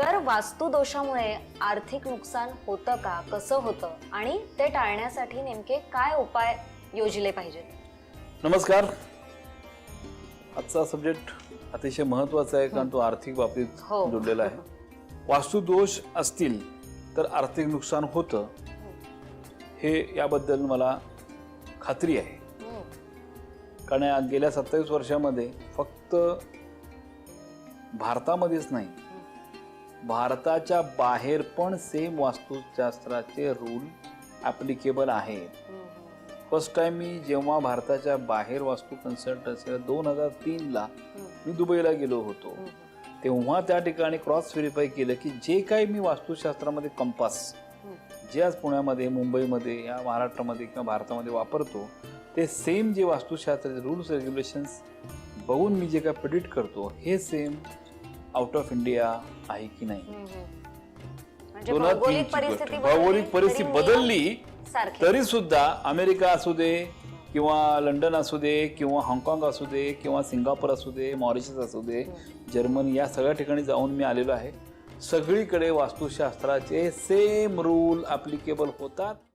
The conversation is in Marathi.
तर वास्तू दोषामुळे आर्थिक नुकसान होतं का? कसं होतं? आणि ते टाळण्यासाठी नेमके काय उपाय योजले पाहिजेत? नमस्कार. आजचा सब्जेक्ट अतिशय महत्त्वाचा आहे कारण तो आर्थिक बाबतीत हो. जोडलेला आहे. वास्तुदोष असतील तर आर्थिक नुकसान होतं. हे याबद्दल मला खात्री आहे. कारण गेल्या सत्तावीस वर्षामध्ये फक्त भारतामध्येच नाही भारताच्या बाहेर पण सेम वास्तुशास्त्राचे रूल ॲप्लिकेबल आहेत. फर्स्ट टाइम मी जेव्हा भारताच्या बाहेर वास्तू कन्सल्टन्सी दोन हजार तीनला मी दुबईला गेलो होतो. तेव्हा त्या ठिकाणी क्रॉस व्हेरीफाय केलं की जे काही मी वास्तुशास्त्रामध्ये कंपास जे आज पुण्यामध्ये मुंबईमध्ये या महाराष्ट्रामध्ये किंवा भारतामध्ये वापरतो ते सेम जे वास्तुशास्त्राचे रूल्स रेग्युलेशन्स बघून मी जे काय प्रिडिक्ट करतो हे सेम आउट ऑफ इंडिया आहे की नाही. म्हणजे दोन हजार भौगोलिक तीनची गोष्ट. परिस्थिती भौगोलिक बदलली, परिस्थिती तरी बदलली सारखे. तरी सुद्धा अमेरिका असू दे किंवा लंडन असू दे किंवा हाँगकाँग असू दे किंवा सिंगापूर असू दे मॉरिशस असू दे जर्मनी या सगळ्या ठिकाणी जाऊन मी आलेलो आहे. सगळीकडे वास्तुशास्त्राचे सेम रूल ॲप्लिकेबल होतात.